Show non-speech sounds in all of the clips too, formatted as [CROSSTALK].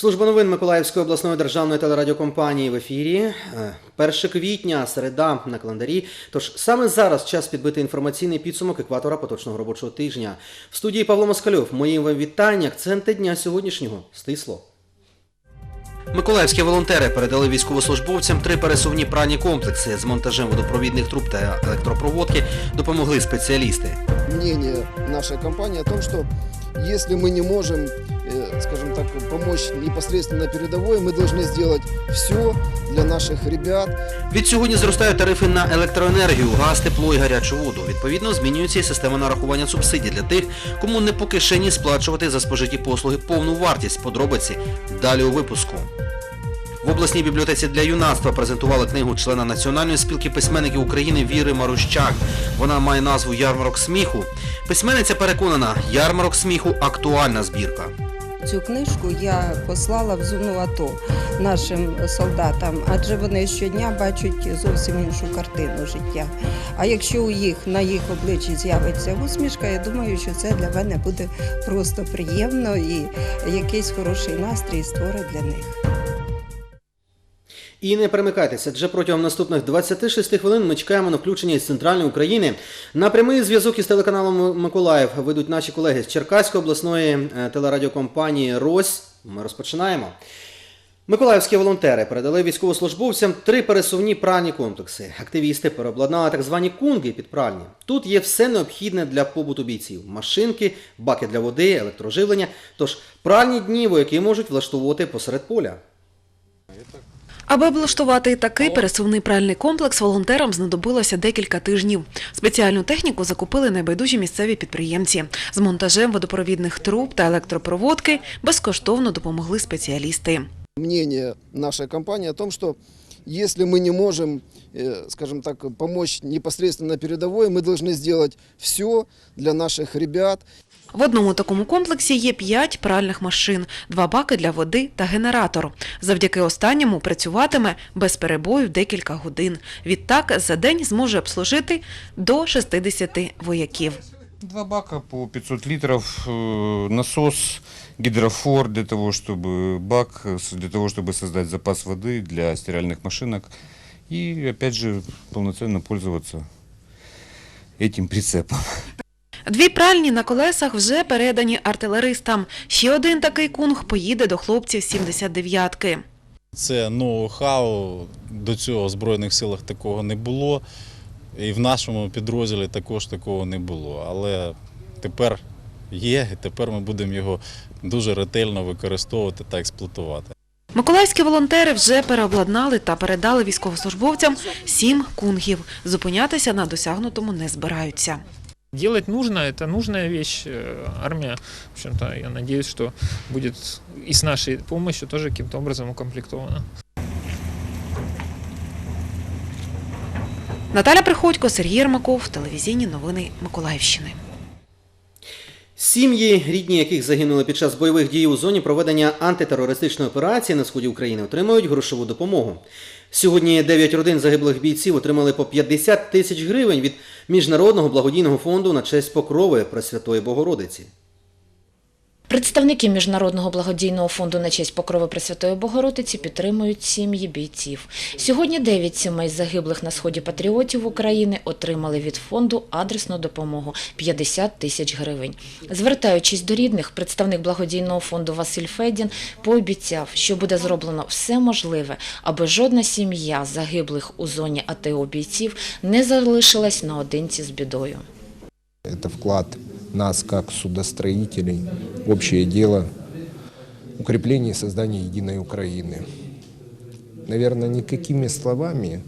Служба новин Миколаївської обласної державної телерадіокомпанії в ефірі. Е, 1 квітня, середа на календарі. Тож саме зараз час підбити інформаційний підсумок екватора поточного робочого тижня. В студії Павло Москальов. Мої вам вітання. Акценти дня сьогоднішнього. Стисло. Миколаївські волонтери передали військовослужбовцям три пересувні пральні комплекси з монтажем водопровідних труб та електропроводки допомогли спеціалісти. мнение нашей компании о том, что если мы не можем, э, скажем так, помочь непосредственно передовой, мы должны сделать все для наших ребят, Від сьогодні зростають тарифи на електроенергію, газ, тепло і гарячу воду. Відповідно, змінюється і система нарахування субсидій для тих, кому не по кишені сплачувати за спожиті послуги повну вартість. Подробиці далі у випуску. В обласній бібліотеці для юнацтва презентували книгу члена Національної спілки письменників України Віри Марущак. Вона має назву Ярмарок сміху. Письменниця переконана, ярмарок сміху актуальна збірка. Цю книжку я послала в зону АТО нашим солдатам, адже вони щодня бачать зовсім іншу картину життя. А якщо у їх на їх обличчі з'явиться усмішка, я думаю, що це для мене буде просто приємно і якийсь хороший настрій створить для них. І не перемикайтеся, адже протягом наступних 26 хвилин ми чекаємо на включення із центральної України. На прямий зв'язок із телеканалом Миколаїв вийдуть наші колеги з Черкаської обласної е, телерадіокомпанії Рось. Ми розпочинаємо. Миколаївські волонтери передали військовослужбовцям три пересувні пральні комплекси. Активісти переобладнали так звані кунги під пральні. Тут є все необхідне для побуту бійців: машинки, баки для води, електроживлення. Тож пральні дні вояки можуть влаштовувати посеред поля. Аби облаштувати такий пересувний пральний комплекс, волонтерам знадобилося декілька тижнів. Спеціальну техніку закупили найбайдужі місцеві підприємці. З монтажем водопровідних труб та електропроводки безкоштовно допомогли спеціалісти. мнение нашей компании о том, что если мы не можем, э, скажем так, помочь непосредственно на передовой, мы должны сделать все для наших ребят, В одному такому комплексі є п'ять пральних машин, два баки для води та генератор. Завдяки останньому працюватиме без перебою декілька годин. Відтак за день зможе обслужити до 60 вояків. Два бака по 500 литров, э, насос, гидрофор для того, чтобы бак, с- для того, чтобы создать запас воды для стиральных машинок и, опять же, полноценно пользоваться этим прицепом. Дві пральні на колесах вже передані артилеристам. Ще один такий кунг поїде до хлопців 79-ки. Це ноу-хау. До цього в Збройних силах такого не було. І в нашому підрозділі також такого не було. Але тепер є, і тепер ми будемо його дуже ретельно використовувати та експлуатувати. Миколаївські волонтери вже переобладнали та передали військовослужбовцям сім кунгів. Зупинятися на досягнутому не збираються. Делать нужно, это нужная вещь. Э, Армия, в общем-то, я надеюсь, что будет и с нашей помощью тоже каким-то образом укомплектована. Наталя Приходько, Сергій Ермаков, телевізійні новини Миколаївщини. Сім'ї, рідні яких загинули під час бойових дій у зоні проведення антитерористичної операції на сході України, отримують грошову допомогу. Сьогодні 9 родин загиблих бійців отримали по 50 тисяч гривень від Міжнародного благодійного фонду на честь покрови Пресвятої Богородиці. Представники Міжнародного благодійного фонду на честь покрови Пресвятої Богородиці підтримують сім'ї бійців. Сьогодні дев'ять сімей загиблих на сході патріотів України отримали від фонду адресну допомогу 50 тисяч гривень. Звертаючись до рідних, представник благодійного фонду Василь Федін пообіцяв, що буде зроблено все можливе, аби жодна сім'я загиблих у зоні АТО бійців не залишилась наодинці з бідою. Это вклад нас как судостроителей в общее дело укрепления и создания единой Украины. Наверное, никакими словами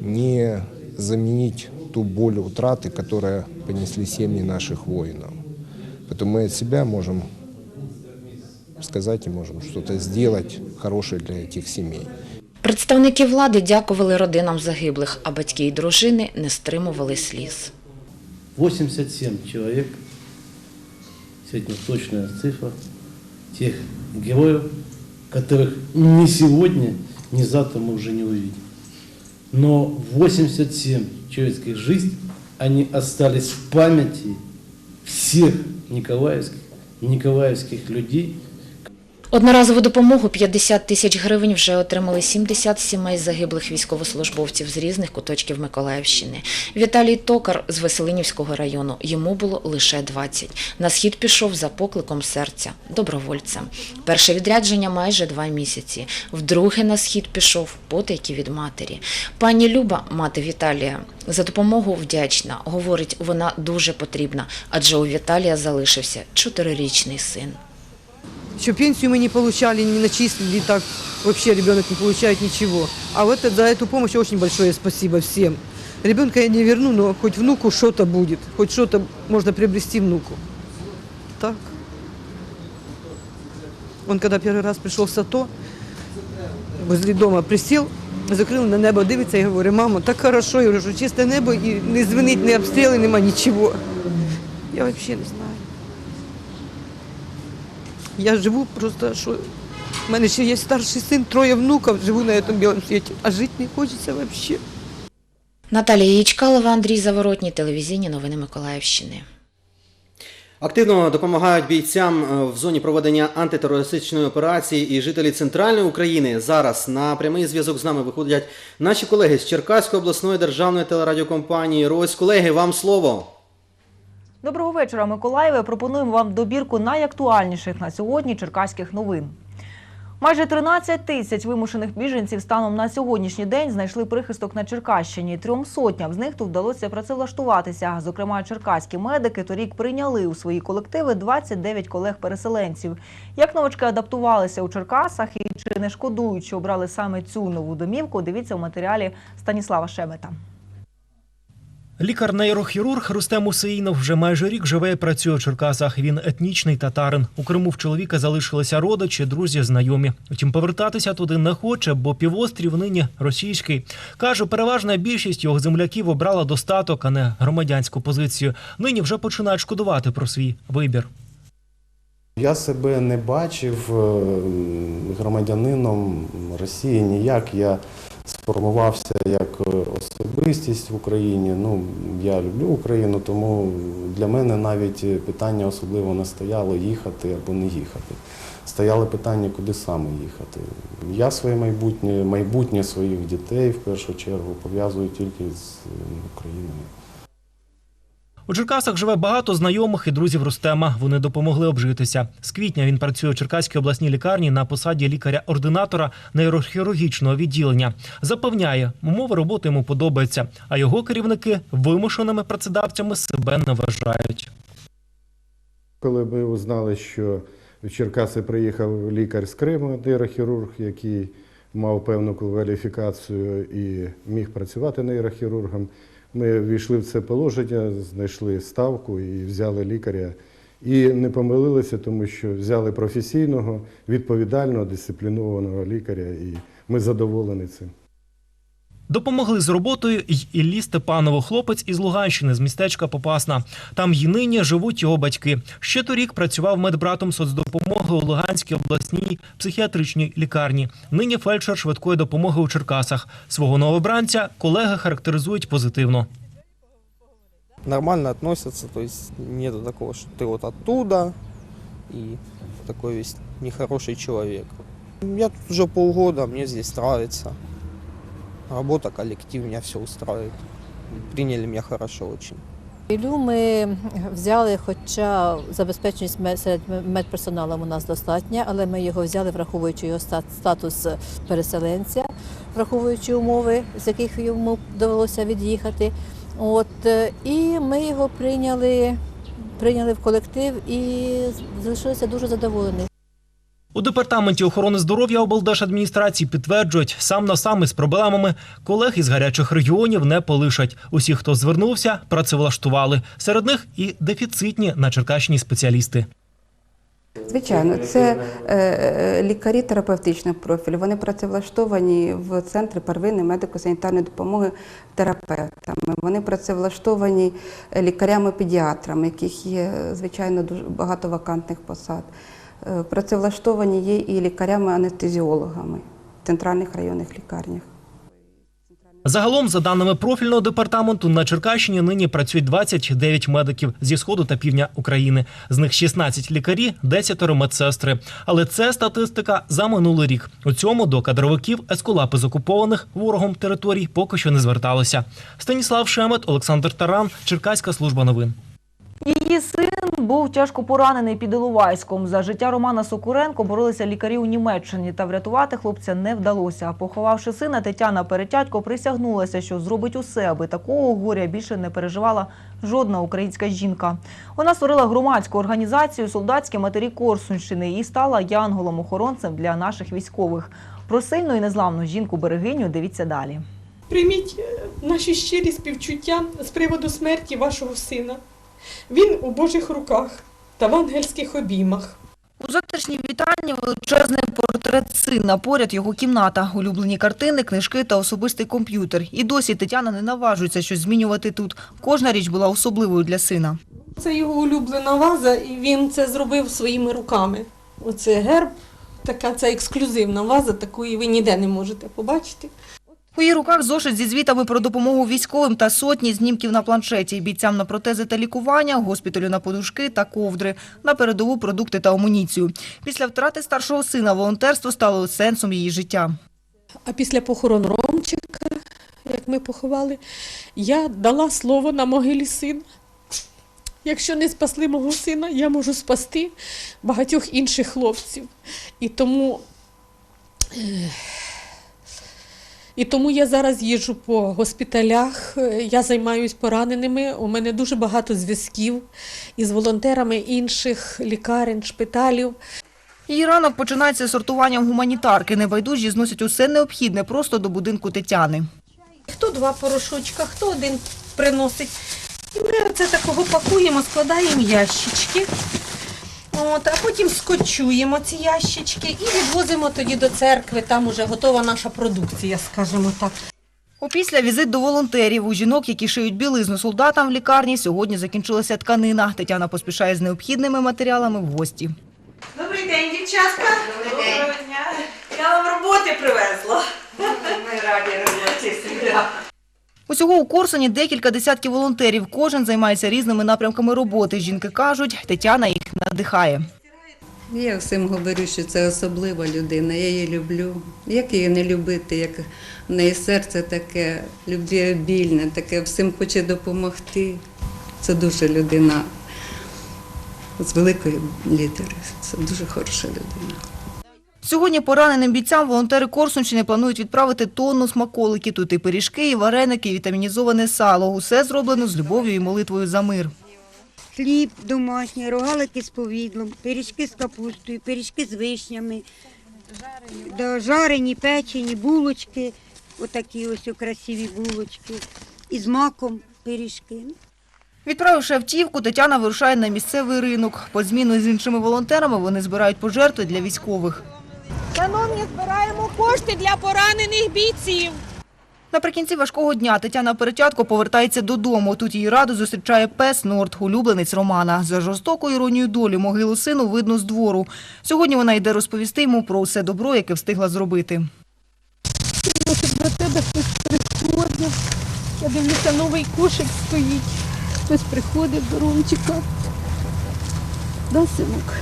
не заменить ту боль утраты, которую понесли семьи наших воинов. Поэтому мы от себя можем сказать и можем что-то сделать хорошее для этих семей. Представники влади дякували родинам загиблих, а батьки й дружини не стримували сліз. 87 человек, сегодня точная цифра, тех героев, которых ни сегодня, ни завтра мы уже не увидим. Но 87 человеческих жизней, они остались в памяти всех николаевских, николаевских людей, Одноразову допомогу 50 тисяч гривень вже отримали 70 сімей загиблих військовослужбовців з різних куточків Миколаївщини. Віталій Токар з Веселинівського району. Йому було лише 20. На схід пішов за покликом серця, добровольцем. Перше відрядження майже два місяці. Вдруге на схід пішов потайки від матері. Пані Люба, мати Віталія, за допомогу вдячна. Говорить, вона дуже потрібна, адже у Віталія залишився чотирирічний син. Еще пенсию мы не получали, не начислили, так вообще ребенок не получает ничего. А вот за эту помощь очень большое спасибо всем. Ребенка я не верну, но хоть внуку что-то будет, хоть что-то можно приобрести внуку. Так. Он когда первый раз пришел в САТО, возле дома присел, закрыл на небо, дивиться и говорю, мамо, так хорошо, я говорю, що чисте небо і не звенить, не обстріли, нема нічого. Я вообще не знаю. Я живу просто, що в мене ще є старший син, троє внуків, живу на цьому білому світі, а жити не хочеться взагалі. Наталія Ячкалова, Андрій Заворотній, телевізійні новини Миколаївщини. Активно допомагають бійцям е, в зоні проведення антитерористичної операції і жителі центральної України. Зараз на прямий зв'язок з нами виходять наші колеги з Черкаської обласної державної телерадіокомпанії Рось. Колеги, вам слово. Доброго вечора, Миколаєве. Пропонуємо вам добірку найактуальніших на сьогодні черкаських новин. Майже 13 тисяч вимушених біженців станом на сьогоднішній день знайшли прихисток на Черкащині. Трьом сотням з них тут вдалося працевлаштуватися. Зокрема, черкаські медики торік прийняли у свої колективи 29 колег-переселенців. Як новачки адаптувалися у Черкасах і чи не шкодують, що обрали саме цю нову домівку, дивіться у матеріалі Станіслава Шемета. Лікар-нейрохірург Рустем Усеїнов вже майже рік живе і працює у Черкасах. Він етнічний татарин. У Криму в чоловіка залишилися родичі, друзі, знайомі. Втім, повертатися туди не хоче, бо півострів нині російський. Каже, переважна більшість його земляків обрала достаток, а не громадянську позицію. Нині вже починають шкодувати про свій вибір. Я себе не бачив е, громадянином Росії ніяк. Я сформувався як е, особистість в Україні. Ну, я люблю Україну, тому для мене навіть питання особливо не стояло їхати або не їхати. Стояло питання, куди саме їхати. Я своє майбутнє, майбутнє своїх дітей в першу чергу пов'язую тільки з Україною. У Черкасах живе багато знайомих і друзів Рустема. Вони допомогли обжитися. З квітня він працює у Черкаській обласній лікарні на посаді лікаря-ординатора нейрохірургічного відділення. Запевняє, умови роботи йому подобаються, а його керівники вимушеними працедавцями себе не вважають. Коли ми узнали, що в Черкаси приїхав лікар з Криму, нейрохірург, який мав певну кваліфікацію і міг працювати нейрохірургом, ми ввійшли в це положення, знайшли ставку і взяли лікаря. І не помилилися, тому що взяли професійного, відповідального, дисциплінованого лікаря, і ми задоволені цим. Допомогли з роботою й Іллі Степанову, хлопець із Луганщини з містечка Попасна. Там й нині живуть його батьки. Ще торік працював медбратом соцдопомоги у Луганській обласній психіатричній лікарні. Нині фельдшер швидкої допомоги у Черкасах. Свого новобранця колеги характеризують позитивно. Нормально относятся, то есть нету такого, что ты вот оттуда и такой весь нехороший человек. Я тут уже полгода, мне здесь нравится. Работа, коллектив, меня все устраивает. Приняли меня хорошо очень. Ілю ми взяли, хоча забезпеченість серед медперсоналу у нас достатня, але ми його взяли, враховуючи його статус переселенця, враховуючи умови, з яких йому довелося від'їхати. От, е, і ми його прийняли, прийняли в колектив і залишилися дуже задоволені. У департаменті охорони здоров'я облдержадміністрації підтверджують, сам на сам із проблемами колег із гарячих регіонів не полишать. Усі, хто звернувся, працевлаштували. Серед них і дефіцитні на Черкащині спеціалісти. Звичайно, це е, лікарі терапевтичного профілю. Вони працевлаштовані в центрі первинної медико-санітарної допомоги терапевтами. Вони працевлаштовані лікарями-педіатрами, яких є звичайно дуже багато вакантних посад. Е, Працевлаштовані є і лікарями-анестезіологами в центральних районних лікарнях. Загалом, за даними профільного департаменту, на Черкащині нині працюють 29 медиків зі сходу та півдня України. З них 16 лікарі, 10 медсестри. Але це статистика за минулий рік. У цьому до кадровиків ескулапи з окупованих ворогом територій поки що не зверталися. Станіслав Шемет, Олександр Таран, Черкаська служба новин. Її син був тяжко поранений під Іловайськом. За життя Романа Сокуренко боролися лікарі у Німеччині, та врятувати хлопця не вдалося. Поховавши сина, Тетяна Перетятько присягнулася, що зробить усе, аби такого горя більше не переживала жодна українська жінка. Вона створила громадську організацію Солдатські матері Корсунщини і стала янголом-охоронцем для наших військових. Про сильну і незламну жінку берегиню дивіться далі. Прийміть е, наші щирі співчуття з приводу смерті вашого сина. Він у Божих руках та в ангельських обіймах. У завтрашній вітальні величезний портрет сина. Поряд його кімната, улюблені картини, книжки та особистий комп'ютер. І досі Тетяна не наважується щось змінювати тут. Кожна річ була особливою для сина. Це його улюблена ваза, і він це зробив своїми руками. Оце герб, така це ексклюзивна ваза, такої ви ніде не можете побачити. У її руках зошит зі звітами про допомогу військовим та сотні знімків на планшеті, бійцям на протези та лікування, госпіталю на подушки та ковдри, на передову продукти та амуніцію. Після втрати старшого сина волонтерство стало сенсом її життя. А після похорон Ромчика, як ми поховали, я дала слово на могилі сина. Якщо не спасли мого сина, я можу спасти багатьох інших хлопців. І тому, е, і тому я зараз їжджу по госпіталях, е, я займаюся пораненими. У мене дуже багато зв'язків із волонтерами інших лікарень, шпиталів. Її ранок починається з сортуванням гуманітарки. Небайдужі зносять усе необхідне просто до будинку Тетяни. Хто два порошочка, хто один приносить. І ми це такого пакуємо, складаємо ящички. От, а потім скочуємо ці ящички і відвозимо тоді до церкви. Там уже готова наша продукція, скажімо так. Опісля візит до волонтерів. У жінок, які шиють білизну солдатам в лікарні, сьогодні закінчилася тканина. Тетяна поспішає з необхідними матеріалами в гості. Добрий день, дівчатка. Доброго дня. Я вам роботи привезла. Ми раді роботі. Усього у Корсуні декілька десятків волонтерів. Кожен займається різними напрямками роботи. Жінки кажуть, Тетяна їх надихає. Я всім говорю, що це особлива людина, я її люблю. Як її не любити, як в неї серце таке любвіобільне, таке всім хоче допомогти. Це дуже людина з великої літери. Це дуже хороша людина. Сьогодні пораненим бійцям волонтери Корсунщини планують відправити тонну смаколиків. Тут і пиріжки, і вареники, і вітамінізоване сало. Усе зроблено з любов'ю і молитвою за мир. Хліб домашній, рогалики з повідлом, пиріжки з капустою, пиріжки з вишнями, жарені, печені, булочки, отакі ось красиві булочки, і з маком пиріжки. Відправивши автівку, Тетяна вирушає на місцевий ринок. По зміну з іншими волонтерами вони збирають пожертви для військових. Шановні, збираємо кошти для поранених бійців. Наприкінці важкого дня Тетяна Перетятко повертається додому. Тут її раду зустрічає пес Норд, улюбленець Романа. За жорстокою іронією долі могилу сину видно з двору. Сьогодні вона йде розповісти йому про все добро, яке встигла зробити. До тебе хтось приходив. Я дивлюся, новий кошик стоїть. Хтось приходить до Ромчика. Да, синок?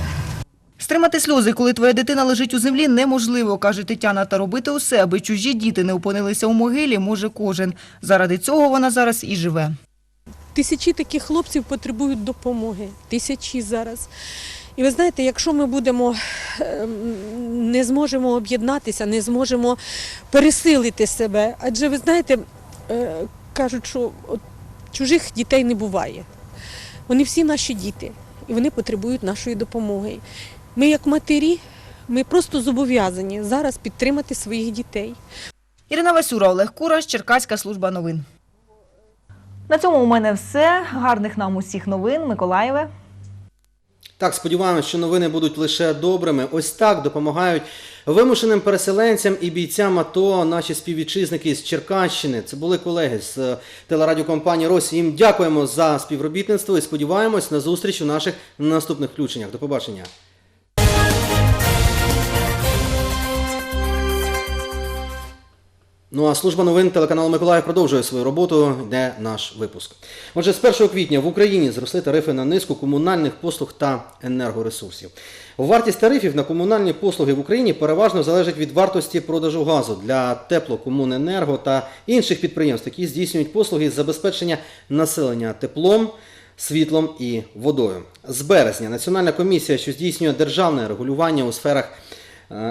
Стримати сльози, коли твоя дитина лежить у землі, неможливо, каже Тетяна. Та робити усе, аби чужі діти не опинилися у могилі, може кожен. Заради цього вона зараз і живе. Тисячі таких хлопців потребують допомоги. Тисячі зараз. І ви знаєте, якщо ми будемо ем, не зможемо об'єднатися, не зможемо пересилити себе, адже ви знаєте, е, кажуть, що чужих дітей не буває. Вони всі наші діти, і вони потребують нашої допомоги. Ми, як матері, ми просто зобов'язані зараз підтримати своїх дітей. Ірина Васюра, Олег Кураш, Черкаська служба новин. На цьому у мене все. Гарних нам усіх новин. Миколаєве. Так, сподіваємось, що новини будуть лише добрими. Ось так допомагають вимушеним переселенцям і бійцям АТО наші співвітчизники з Черкащини. Це були колеги з е, телерадіокомпанії Росі. Їм дякуємо за співробітництво і сподіваємось на зустріч у наших наступних включеннях. До побачення. Ну а служба новин телеканалу Миколаїв продовжує свою роботу, де наш випуск. Отже, з 1 квітня в Україні зросли тарифи на низку комунальних послуг та енергоресурсів. Вартість тарифів на комунальні послуги в Україні переважно залежить від вартості продажу газу для теплокомуненерго та інших підприємств, які здійснюють послуги з забезпечення населення теплом, світлом і водою. З березня Національна комісія, що здійснює державне регулювання у сферах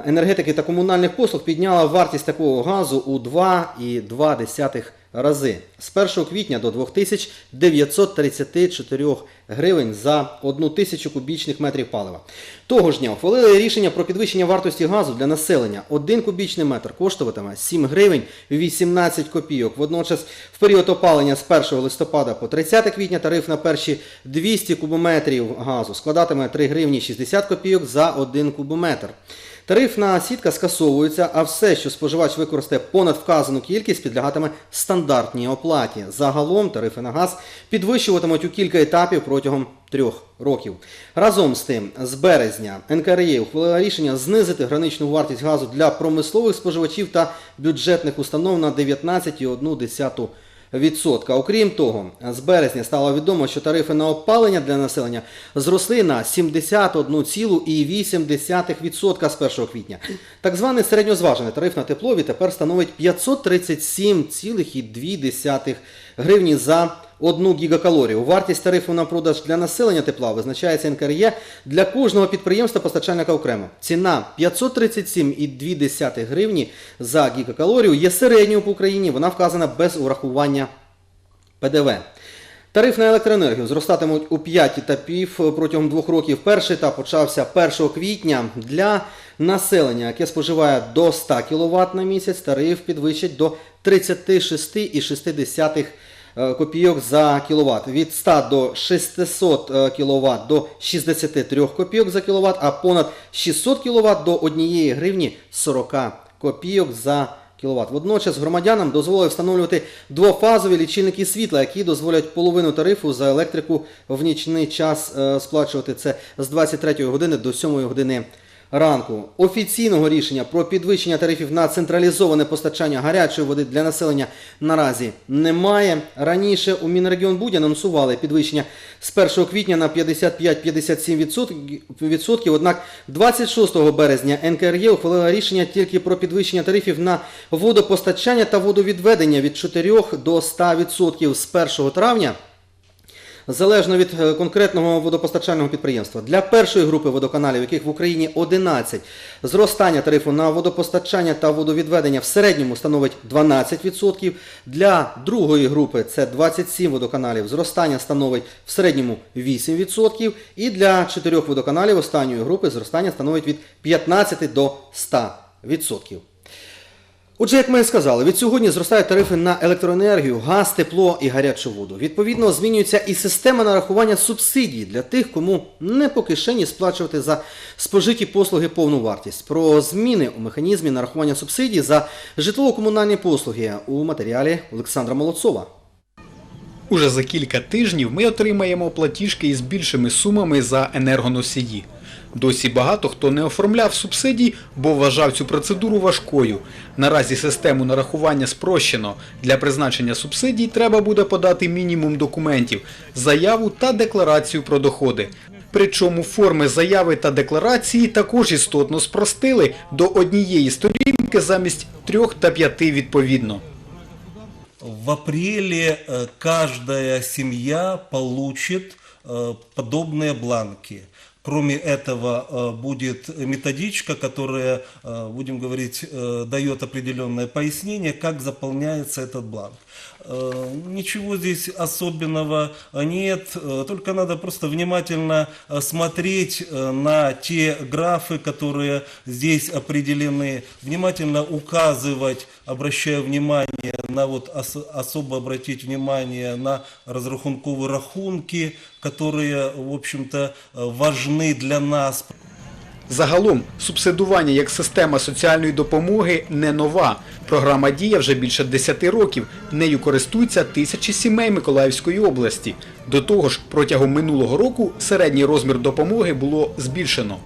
енергетики та комунальних послуг, підняла вартість такого газу у 2,2 рази з 1 квітня до 2934 гривень за 1 тисячу кубічних метрів палива. Того ж дня ухвалили рішення про підвищення вартості газу для населення. Один кубічний метр коштуватиме 7 гривень 18 копійок. Водночас в період опалення з 1 листопада по 30 квітня тариф на перші 200 кубометрів газу складатиме 3 гривні 60 копійок за 1 кубометр. Тарифна сітка скасовується, а все, що споживач використає понад вказану кількість, підлягатиме стандартній оплаті. Загалом тарифи на газ підвищуватимуть у кілька етапів протягом трьох років. Разом з тим, з березня НКРЄ ухвалила рішення знизити граничну вартість газу для промислових споживачів та бюджетних установ на 19,1%. Окрім того, з березня стало відомо, що тарифи на опалення для населення зросли на 71,8% з 1 квітня. Так званий середньозважений тариф на тепло тепер становить 537,2 гривні за 1 гігакалорію. Вартість тарифу на продаж для населення тепла визначається НКРЄ для кожного підприємства постачальника окремо. Ціна 537,2 гривні за гігакалорію є середньою по Україні, вона вказана без урахування ПДВ. Тариф на електроенергію зростатимуть у 5 етапів протягом двох років. Перший етап почався 1 квітня. Для населення, яке споживає до 100 кВт на місяць, тариф підвищать до 36,6 е, копійок за кіловат. Від 100 до 600 кВт до 63 копійок за кіловат, а понад 600 кВт до 1 гривні 40 копійок за кіловат. Водночас громадянам дозволили встановлювати двофазові лічильники світла, які дозволять половину тарифу за електрику в нічний час е, сплачувати це з 23 години до 7 години ранку. Офіційного рішення про підвищення тарифів на централізоване постачання гарячої води для населення наразі немає. Раніше у Мінрегіонбуді анонсували підвищення з 1 квітня на 55-57%, відсотків, однак 26 березня НКРЄ ухвалила рішення тільки про підвищення тарифів на водопостачання та водовідведення від 4 до 100% з 1 травня. Залежно від е, конкретного водопостачального підприємства. Для першої групи водоканалів, яких в Україні 11, зростання тарифу на водопостачання та водовідведення в середньому становить 12%. Для другої групи це 27 водоканалів, зростання становить в середньому 8%. І для чотирьох водоканалів останньої групи зростання становить від 15 до 100%. Отже, як ми і сказали, від сьогодні зростають тарифи на електроенергію, газ, тепло і гарячу воду. Відповідно, змінюється і система нарахування субсидій для тих, кому не по кишені сплачувати за спожиті послуги повну вартість. Про зміни у механізмі нарахування субсидій за житлово-комунальні послуги у матеріалі Олександра Молодцова. Уже за кілька тижнів ми отримаємо платіжки із більшими сумами за енергоносії. Досі багато хто не оформляв субсидій, бо вважав цю процедуру важкою. Наразі систему нарахування спрощено. Для призначення субсидій треба буде подати мінімум документів, заяву та декларацію про доходи. Причому форми заяви та декларації також істотно спростили до однієї сторінки замість трьох та п'яти відповідно. В апреле э, каждая семья получит э, подобные бланки. Кроме этого, э, будет методичка, которая, э, будем говорить, э, дает определенное пояснение, как заполняется этот бланк. Э, Ничего здесь особенного нет, э, только надо просто внимательно э, смотреть э, на те графы, которые здесь определены, внимательно указывать, обращая внимание на вот ос- особо обратить внимание на разрахунковые рахунки, которые, в общем-то, э, важны для нас. Загалом, субсидування як система соціальної допомоги не нова. Програма діє вже більше 10 років. Нею користуються тисячі сімей Миколаївської області. До того ж, протягом минулого року середній розмір допомоги було збільшено.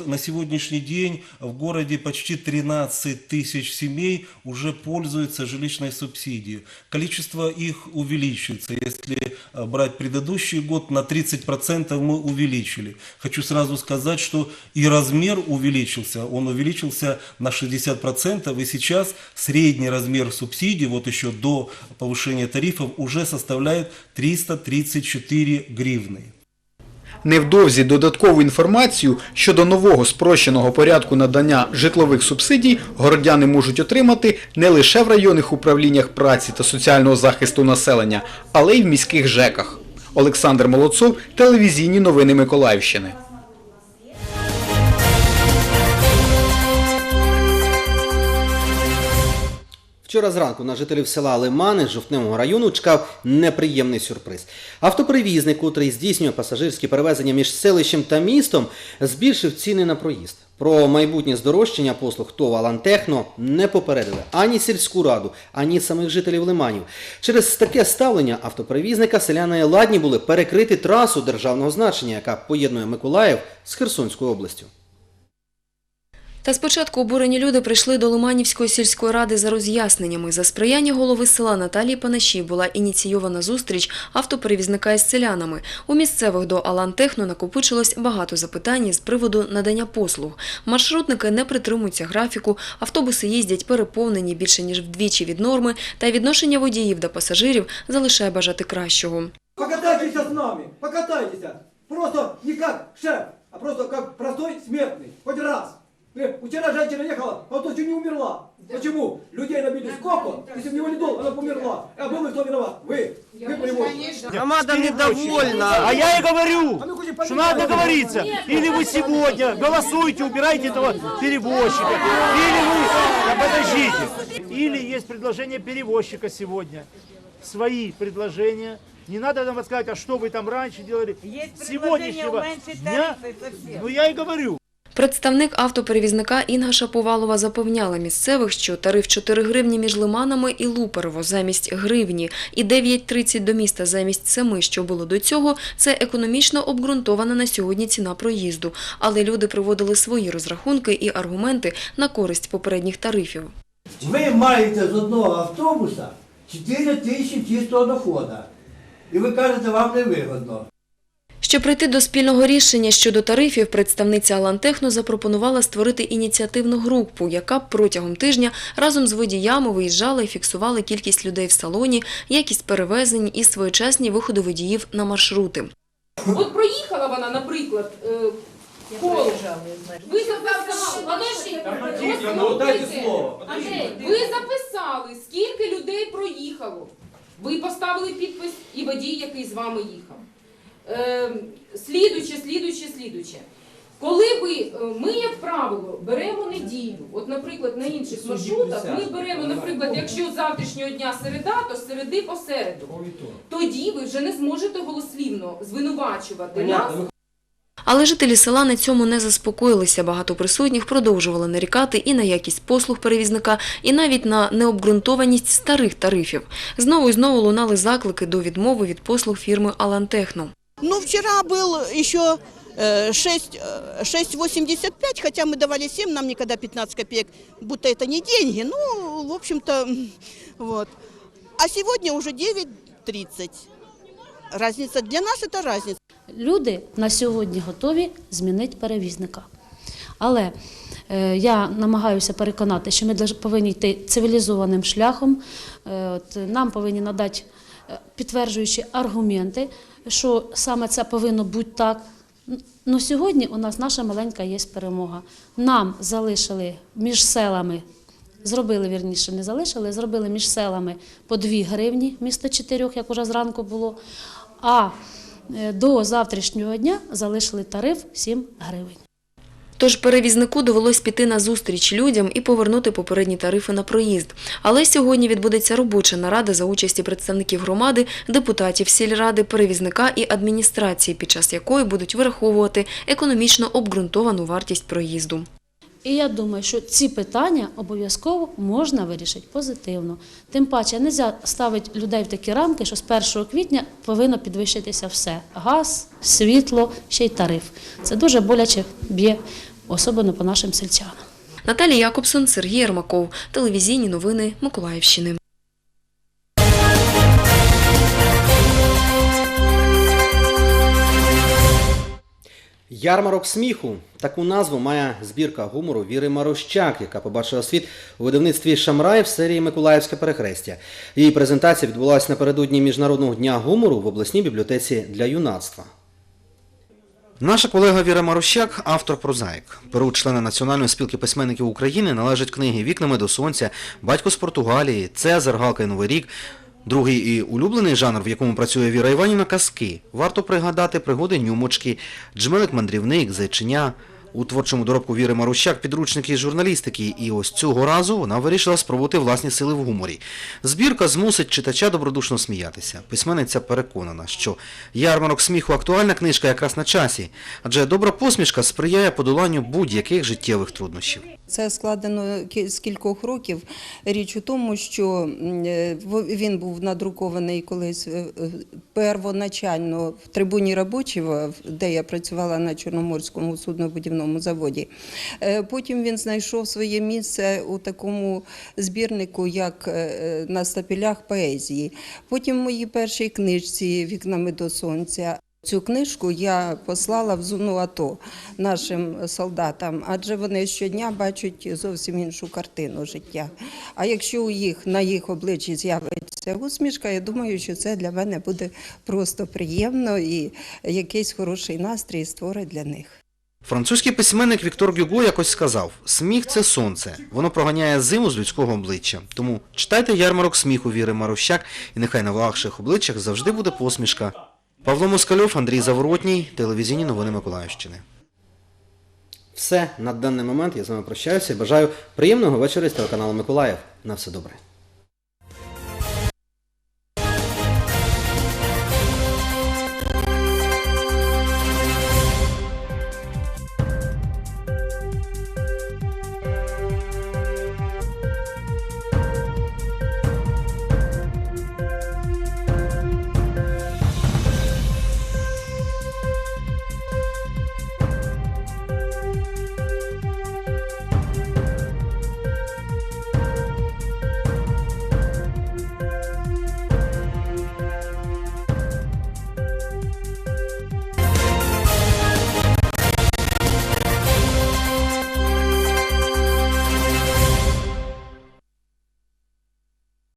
На сегодняшний день в городе почти 13 тысяч семей уже пользуются жилищной субсидией. Количество их увеличивается. Если э, брать предыдущий год, на 30% мы увеличили. Хочу сразу сказать, что и размер увеличился. Он увеличился на 60%. И сейчас средний размер субсидий, вот еще до повышения тарифов, уже составляет 334 гривны. Невдовзі додаткову інформацію щодо нового спрощеного порядку надання житлових субсидій городяни можуть отримати не лише в районних управліннях праці та соціального захисту населення, але й в міських ЖЕКах. Олександр Молодцов, телевізійні новини Миколаївщини. Вчора зранку на жителів села Лимани Жовтневого району чекав неприємний сюрприз. Автоперевізник, котрий здійснює пасажирські перевезення між селищем та містом, збільшив ціни на проїзд. Про майбутнє здорожчання послуг ТОВ «Алантехно» не попередили ані сільську раду, ані самих жителів Лиманів. Через таке ставлення автоперевізника селяни ладні були перекрити трасу державного значення, яка поєднує Миколаїв з Херсонською областю. Та спочатку обурені люди прийшли до Лиманівської сільської ради за роз'ясненнями. За сприяння голови села Наталії Панаші була ініційована зустріч автоперевізника із селянами. У місцевих до Алантехно накопичилось багато запитань з приводу надання послуг. Маршрутники не притримуються графіку, автобуси їздять переповнені більше ніж вдвічі від норми, та відношення водіїв до пасажирів залишає бажати кращого. Покатайтесь с нами, покатайтесь. Просто не как шеф, а просто как простой смертный. Вчера женщина ехала, а вот чуть не умерла. Почему? Людей набили сколько? Если бы не валидол, она бы умерла. А был бы кто виноват? Вы. Вы привозите. Команда недовольна. А я и говорю, что надо договориться. Или вы сегодня голосуете, убираете этого перевозчика. Или вы, Да подождите. Или есть предложение перевозчика сегодня. Свои предложения. Не надо нам рассказывать, а что вы там раньше делали. С сегодняшнего дня. Ну я и говорю. Представник автоперевізника Інга Шаповалова запевняла місцевих, що тариф 4 гривні між Лиманами і Луперево замість гривні і 9,30 до міста замість 7, що було до цього, це економічно обґрунтована на сьогодні ціна проїзду. Але люди приводили свої розрахунки і аргументи на користь попередніх тарифів. Ви маєте з одного автобуса 4 тисячі чистого доходу. І ви кажете, вам не вигодно. Щоб прийти до спільного рішення щодо тарифів, представниця Алантехно запропонувала створити ініціативну групу, яка б протягом тижня разом з водіями виїжджала і фіксувала кількість людей в салоні, якість перевезень і своєчасні виходи водіїв на маршрути. От проїхала вона, наприклад, е, коло. Ви записали, ну, ви записали, скільки людей проїхало. Ви поставили підпис і водій, який з вами їхав. Е, слідуче, слідуче, слідуче. Коли ви, е, ми, як правило, беремо неділю, от, наприклад, на інших маршрутах, ми беремо, наприклад, якщо з завтрашнього дня середа, то з середи по середу. Тоді ви вже не зможете голослівно звинувачувати нас Але жителі села на цьому не заспокоїлися. Багато присутніх продовжували нарікати і на якість послуг перевізника, і навіть на необґрунтованість старих тарифів. Знову і знову лунали заклики до відмови від послуг фірми Алантехно. Ну, вчера был еще э, 6, э, 6,85, хотя мы давали 7, нам никогда 15 копеек, будто это не деньги. Ну, в общем-то, м, [LAUGHS] вот. А сегодня уже 9,30. Разница для нас это разница. Люди на сьогодні готові змінити перевізника. Але е, я намагаюся переконати, що ми дож- повинні йти цивілізованим шляхом. Е, От, нам повинні надати е, підтверджуючі аргументи, що саме це повинно бути так. Ну, сьогодні у нас наша маленька є перемога. Нам залишили між селами, зробили вірніше, не залишили, зробили між селами по 2 гривні, місто чотирьох, як уже зранку було. А е, до завтрашнього дня залишили тариф 7 гривень. Тож перевізнику довелось піти на зустріч людям і повернути попередні тарифи на проїзд. Але сьогодні відбудеться робоча нарада за участі представників громади, депутатів сільради, перевізника і адміністрації, під час якої будуть вираховувати економічно обґрунтовану вартість проїзду. І я думаю, що ці питання обов'язково можна вирішити позитивно. Тим паче, не ставити людей в такі рамки, що з 1 квітня повинно підвищитися все: газ, світло, ще й тариф. Це дуже боляче б'є особливо по нашим сельчанам. Наталія Якобсон, Сергій Ермаков. Телевізійні новини Миколаївщини. Ярмарок сміху. Таку назву має збірка гумору Віри Марощак, яка побачила світ у видавництві Шамрай в серії Миколаївське перехрестя. Її презентація відбулася напередодні Міжнародного дня гумору в обласній бібліотеці для юнацтва. Наша колега Віра Марощак – автор прозаїк. Перу члена Національної спілки письменників України належать книги Вікнами до сонця, Батько з Португалії, Цезар, Галка і Новий рік. Другий і улюблений жанр, в якому працює Віра Іванівна казки. Варто пригадати пригоди Нюмочки, Джмелик-мандрівник, Зайчиня. У творчому доробку Віри Марущак підручники журналістики, і ось цього разу вона вирішила спробувати власні сили в гуморі. Збірка змусить читача добродушно сміятися. Письменниця переконана, що ярмарок сміху актуальна книжка якраз на часі, адже добра посмішка сприяє подоланню будь-яких життєвих труднощів. Це складено з кількох років. Річ у тому, що е, він був надрукований колись е, е, первоначально в трибуні робочого, де я працювала на Чорноморському суднобудівному заводі. Е, Потім він знайшов своє місце у такому збірнику, як е, е, на стапелях поезії. Потім в моїй першій книжці Вікнами до сонця. Цю книжку я послала в зону АТО нашим солдатам, адже вони щодня бачать зовсім іншу картину життя. А якщо у їх на їх обличчі з'явиться усмішка, я думаю, що це для мене буде просто приємно і якийсь хороший настрій створить для них. Французький письменник Віктор Гюго якось сказав: сміх це сонце, воно проганяє зиму з людського обличчя. Тому читайте ярмарок сміху Віри Марущак, і нехай на ваших обличчях завжди буде посмішка. Павло Москальов, Андрій Заворотній, телевізійні новини Миколаївщини. Все на даний момент. Я з вами прощаюся і бажаю приємного вечора з телеканалу Миколаїв. На все добре.